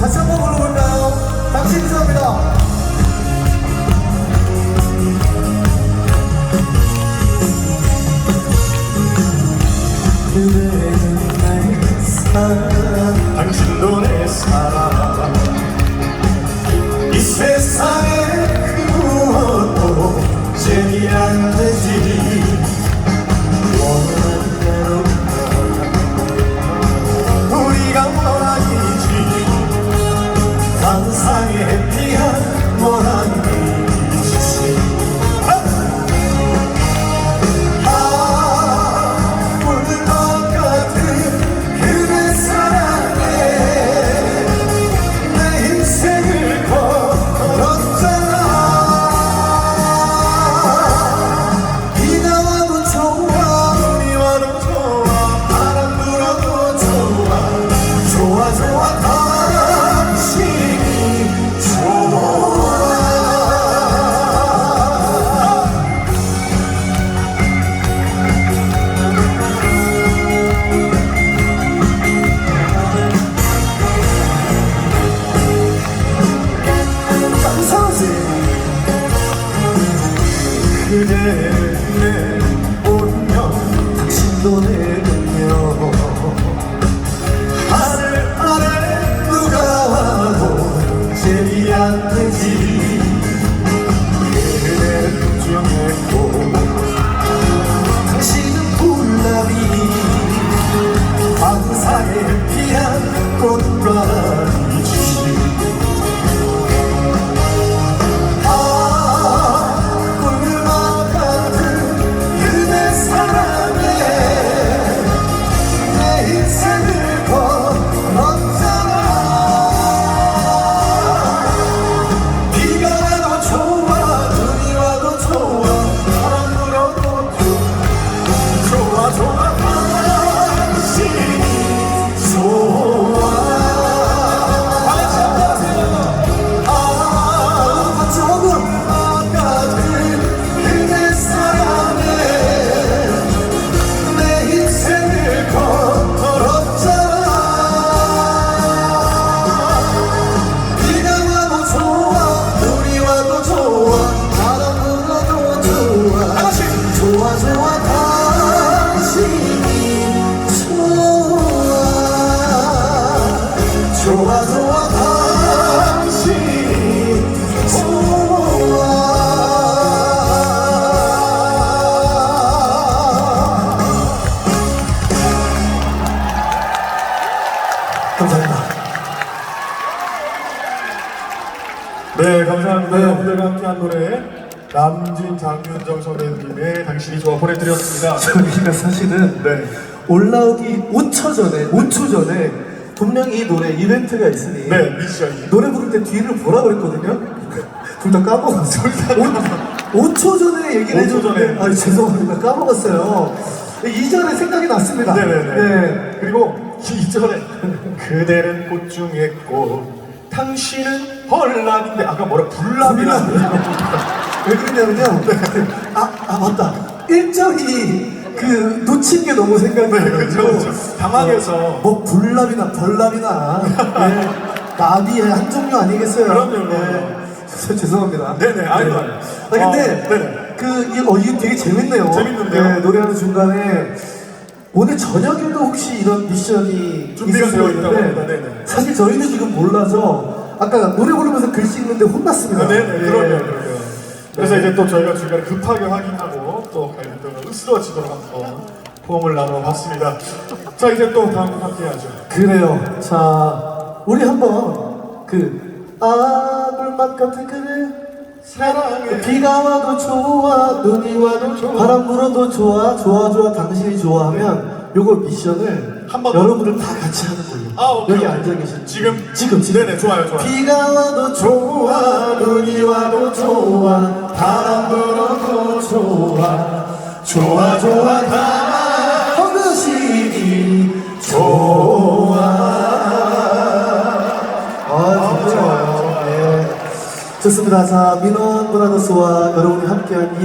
다시 한번 그대를 내 운명 당신도 내 운명 내인 네, 감사합니다. 여러분들과 함께한 노래 남진 장윤정 선배님의 당신이 좋아 보내드렸습니다. 저희가 사실은 네. 올라오기 5초 전에 5초 전에 분명히 이 노래 이벤트가 있으니 네, 미션이. 노래 부를 때 뒤를 보라 그랬거든요. 둘 다 까먹었어요. 5초 전에 얘기를 5초 해줬는데 전에. 아 죄송합니다 까먹었어요. 이전에 생각이 났습니다. 네네네. 네. 그리고 2절에 그대는 꽃 중에 꽃 당신은 헐랍인데 아까 뭐라 불랍이라고 왜 그러냐면요. 아, 아 맞다. 1절이 그 놓친 게 너무 생각이 네, 나요. 그쵸, 그쵸. 당황해서. 뭐 불납이나 벌납이나 네, 나비의 한 종류 아니겠어요? 그럼요, 그럼요. 네. 저- 죄송합니다. 네네, 아이고. 아 근데 어, 네네. 그 이, 어, 이거 되게 재밌네요. 재밌는데요? 네, 노래하는 중간에 오늘 저녁에도 혹시 이런 미션이 준비가 되어 있다고 합니다. 네네. 사실 저희도 지금 몰라서 아까 노래 부르면서 글씨 읽는데 혼났습니다. 아, 네네, 네. 그럼요, 그럼요. 그래서 이제 또 저희가 중간에 급하게 확인하고 또 갈등을 으스러지도록 한번 포옹을 나눠봤습니다. 자, 이제 또 다음 곡 함께 하죠. 그래요. 자, 우리 한번 그 아 불맛 같은 그대 사랑해. 비가 와도 좋아 눈이 와도 좋아 바람 불어도 좋아 좋아 좋아 당신이 좋아하면 요거 미션을 한번 더. 여러분들 다 같이 하는 거예요. 아, 오케이, 여기 오케이. 앉아 계신 지금? 지금 지금 네네, 좋아요, 좋아요. 비가 와도 좋아 눈이 와도 좋아 바람 불어도 좋아 좋아, 좋아, 다 당신이 좋아 아 진짜 좋아요 네. 좋습니다 자 민원 브라더스와 여러분이 함께한 이